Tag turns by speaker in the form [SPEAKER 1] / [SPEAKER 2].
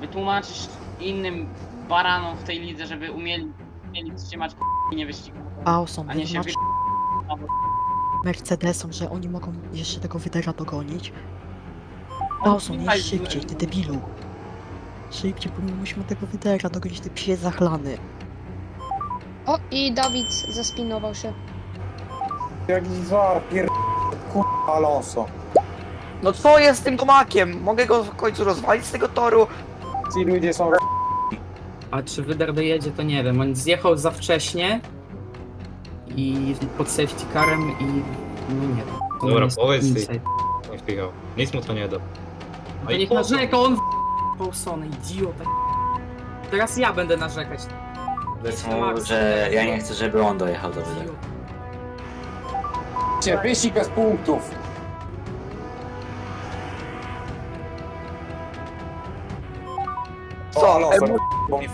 [SPEAKER 1] wytłumaczysz innym baranom w tej lidze, żeby umieli, umieli trzymać i nie wyścigać.
[SPEAKER 2] Paulson,
[SPEAKER 1] A nie się
[SPEAKER 2] wytłumacz Mercedesom, że oni mogą jeszcze tego wydera dogonić. Paulson,
[SPEAKER 1] Słuchaj,
[SPEAKER 2] jedź szybciej, ty debilu. Szybciej, bo my musimy tego wydera dogonić, ty psie zachlany.
[SPEAKER 3] O, i Dawid zaspinował się.
[SPEAKER 4] Jakiś zwar, pier... Alonso.
[SPEAKER 5] No co jest z tym tomakiem? Mogę go w końcu rozwalić z tego toru?
[SPEAKER 4] Ci ludzie są
[SPEAKER 6] A czy Wyder dojedzie, to nie wiem. On zjechał za wcześnie i pod safety carem i no nie wiem. To
[SPEAKER 7] Dobra,
[SPEAKER 6] jest
[SPEAKER 7] powiedz ty. Nie. Nic mu to nie da.
[SPEAKER 6] To niech narzeka, on Paulsona, idiota. Teraz ja będę narzekać.
[SPEAKER 8] Powiedz mu, że ja nie chcę, żeby on dojechał do wydania.
[SPEAKER 4] Cię, wyścig bez punktów.
[SPEAKER 5] Co?
[SPEAKER 4] Alonso,
[SPEAKER 5] Ej,